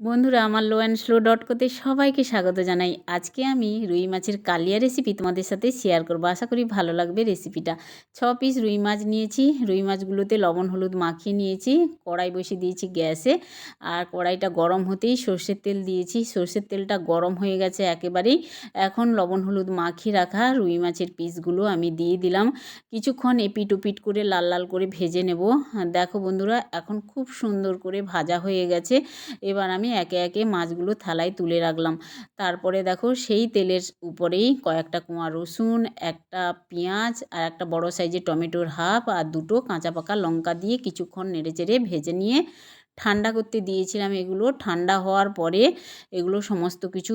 বন্ধুরা, আমার low and slow dot কোতে সবাইকে স্বাগত জানাই। আজকে আমি রুই মাছের কালিয়া রেসিপি তোমাদের সাথে শেয়ার করব। আশা করি ভালো লাগবে রেসিপিটা ছ পিস রুই মাছ নিয়েছি। রুই মাছগুলোতে লবণ, হলুদ মাখিয়ে নিয়েছি। কড়াই বসিয়ে দিয়েছি গ্যাসে। আর কড়াইটা গরম হতেই সর্ষের তেল দিয়েছি। সর্ষের তেলটা গরম হয়ে গেছে একেবারেই। এখন লবণ, হলুদ মাখিয়ে রাখা রুই মাছের পিসগুলো আমি দিয়ে দিলাম। কিছুক্ষণ এপিট ওপিট করে লাল লাল করে ভেজে নেব। দেখো বন্ধুরা, এখন খুব সুন্দর করে ভাজা হয়ে গেছে। এবার আমি একে একে মাছগুলো থালায় তুলে রাখলাম। তারপরে দেখো সেই তেলের উপরেই কয়েকটা কোয়া রসুন, একটা পেঁয়াজ আর একটা বড় সাইজের টমেটোর হাফ আর দুটো কাঁচা পাকা লঙ্কা দিয়ে কিছুক্ষণ নেড়ে চেড়ে ভেজে নিয়ে ঠান্ডা করতে দিয়েছিলাম এগুলো। ঠান্ডা হওয়ার পরে এগুলো সমস্ত কিছু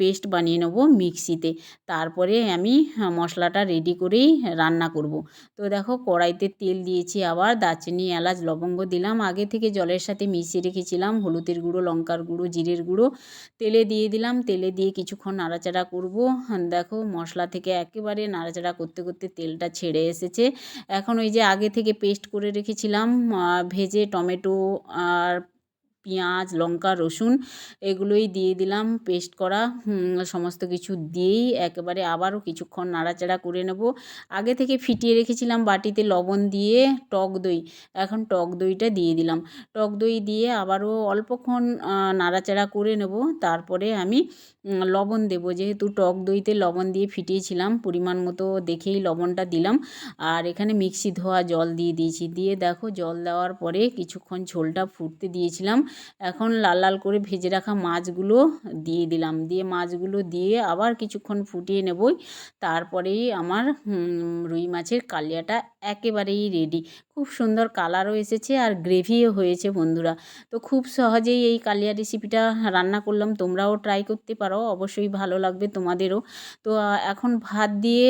পেস্ট বানিয়ে নেব মিক্সিতে। তারপরে আমি মশলাটা রেডি করেই রান্না করব। তো দেখো কড়াইতে তেল দিয়েছি আবার, দারচিনি, এলাচ, লবঙ্গ দিলাম। আগে থেকে জলের সাথে মিশিয়ে রেখেছিলাম হলুদের গুঁড়ো, লঙ্কার গুঁড়ো, জিরের গুঁড়ো। তেলে দিয়ে দিলাম। তেলে দিয়ে কিছুক্ষণ নাড়াচাড়া করব। দেখো মশলা থেকে একেবারে নাড়াচাড়া করতে করতে তেলটা ছেড়ে এসেছে। এখন ওই যে আগে থেকে পেস্ট করে রেখেছিলাম ভেজে টমেটো আর পেঁয়াজ, লঙ্কা, রসুন এগুলোই দিয়ে দিলাম। পেস্ট করা সমস্ত কিছু দিয়েই একেবারে আবারও কিছুক্ষণ নাড়াচাড়া করে নেব। আগে থেকে ফিটিয়ে রেখেছিলাম বাটিতে লবণ দিয়ে টক দই। এখন টক দইটা দিয়ে দিলাম। টক দই দিয়ে আবারও অল্পক্ষণ নাড়াচাড়া করে নেব। তারপরে আমি লবণ দেব। যেহেতু টক দইতে লবণ দিয়ে ফিটিয়েছিলাম, পরিমাণ মতো দেখেই লবণটা দিলাম। আর এখানে মিক্সি ধোয়া জল দিয়ে দিয়েছি। দিয়ে দেখো, জল দেওয়ার পরে কিছুক্ষণ ঝোলটা ফুটতে দিয়েছিলাম। এখন লাল লাল করে ভেজে রাখা মাছগুলো দিয়ে দিলাম। দিয়ে মাছগুলো দিয়ে আবার কিছুক্ষণ ফুটিয়ে নেবই। তারপরেই আমার রুই মাছের কালিয়াটা একেবারেই রেডি খুব সুন্দর কালারও এসেছে আর গ্রেভিও হয়েছে বন্ধুরা। তো খুব সহজেই এই কালিয়া রেসিপিটা রান্না করলাম। তোমরাও ট্রাই করতে পারো। অবশ্যই ভালো লাগবে তোমাদেরও। তো এখন ভাত দিয়ে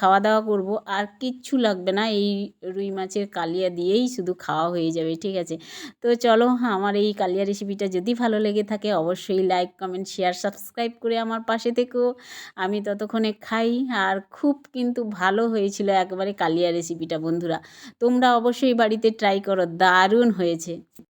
খাওয়া দাওয়া করব। আর কিচ্ছু লাগবে না। এই রুই মাছের কালিয়া দিয়েই শুধু খাওয়া হয়ে যাবে। ঠিক আছে? তো চলো, আমার এই কালিয়া রেসিপিটা যদি ভালো লেগে থাকে, অবশ্যই লাইক কমেন্ট শেয়ার সাবস্ক্রাইব করে আমার পাশে থেকেও আমি ততক্ষণে খাই, আর খুব কিন্তু ভালো হয়েছিল একবারে কালিয়া রেসিপিটা বন্ধুরা। তোমরা অবশ্যই বাড়িতে ট্রাই করো, দারুণ হয়েছে।